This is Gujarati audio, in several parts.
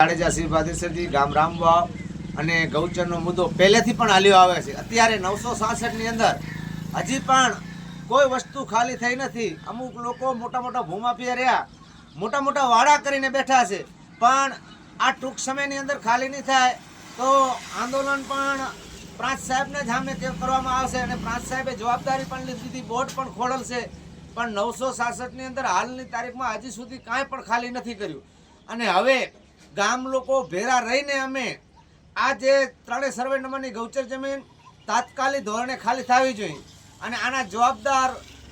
જાડેજા શ્રી ભાદેસરજી ગામ રામવાવ અને ગૌચરનો મુદ્દો પહેલેથી પણ હાલ્યો આવે છે. અત્યારે નવસો સાસઠની અંદર હજી પણ કોઈ વસ્તુ ખાલી થઈ નથી. અમુક લોકો મોટા મોટા ભૂમાફિયા રહ્યા, મોટા મોટા વાડા કરીને બેઠા છે. પણ આ ટૂંક સમયની અંદર ખાલી નહીં થાય તો આંદોલન પણ પ્રાંત સાહેબને સામે કરવામાં આવશે? અને પ્રાંત સાહેબે જવાબદારી પણ લીધી હતી બોર્ડ પણ ખોડલશે. પણ નવસો સાસઠની અંદર હાલની તારીખમાં હજી સુધી કાંઈ પણ ખાલી નથી કર્યું. અને હવે ગામ લોકો ભેરા રહીને અમે આ જે ત્રણેય સર્વે નંબરની ગૌચર જમીન તાત્કાલિક ધોરણે ખાલી થવી જોઈએ. અને આના જવાબદાર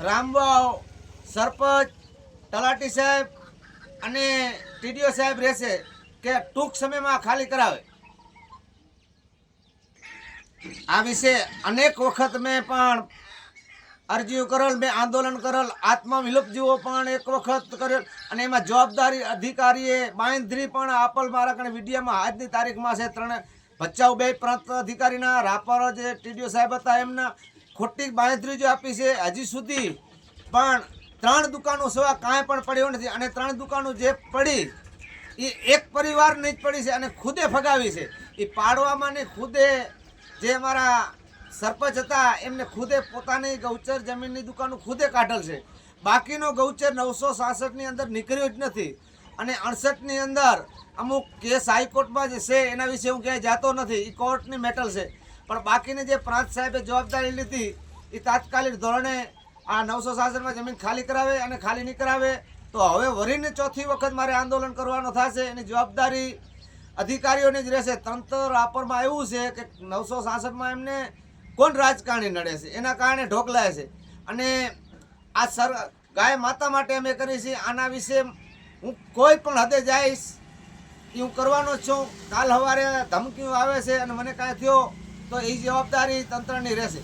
રામવાવ સરપંચ, તલાટી સાહેબ અને ટીડીઓ સાહેબ રહેશે કે ટૂંક સમયમાં ખાલી કરાવે. આ વિશે અનેક વખત મેં પણ અરજીઓ કરેલ, મેં આંદોલન કરેલ આત્મવિલોપ જેવો પણ એક વખત કરેલ અને એમાં જવાબદારી અધિકારીએ બાંધરી પણ આપલ મારા કણે વિડીયામાં આજની તારીખમાં છે ત્રણે ભચાઉ બે પ્રાંત અધિકારીના, રાપર જે ટીડીઓ સાહેબ હતા એમના, ખોટી બાંધરી જો આપી છે, હજી સુધી પણ ત્રણ દુકાનો સેવા કાંઈ પણ પડ્યો નથી અને ત્રણ દુકાનો જે પડી, એ એક પરિવારની જ પડી છે અને ખુદે ફગાવી છે. એ પાડવામાં ને ખુદે જે અમારા સરપંચ હતા, એમને ખુદે પોતાની ગૌચર જમીનની દુકાનો ખુદે કાઢેલ છે. બાકીનો ગૌચર નવસો સાસઠની અંદર નીકળ્યો જ નથી. અને અડસઠની અંદર અમુક કેસ હાઈકોર્ટમાં જે છે, એના વિશે હું ક્યાંય જાતો નથી. એ કોર્ટની મેટલ છે. પણ બાકીની જે પ્રાંત સાહેબે જવાબદારી લીધી એ તાત્કાલિક ધોરણે આ નવસો સાસઠમાં જમીન ખાલી કરાવે અને ખાલી નહીં કરાવે, તો હવે વરીને ચોથી વખત મારે આંદોલન કરવાનો થશે. એની જવાબદારી અધિકારીઓની જ રહેશે. તંત્ર રાપરમાં એવું છે કે નવસો સાસઠમાં એમને કોણ રાજકારણી નડે છે? એના કારણે ઢોકલાય છે. અને આ સર, ગાય માતા માટે અમે કરી છે આના વિશે હું કોઈ પણ હદે જઈશ એ હું કરવાનો જ છું. કાલ સવારે ધમકીઓ આવે છે અને મને કાંઈ થયો તો એ જવાબદારી તંત્રની રહેશે.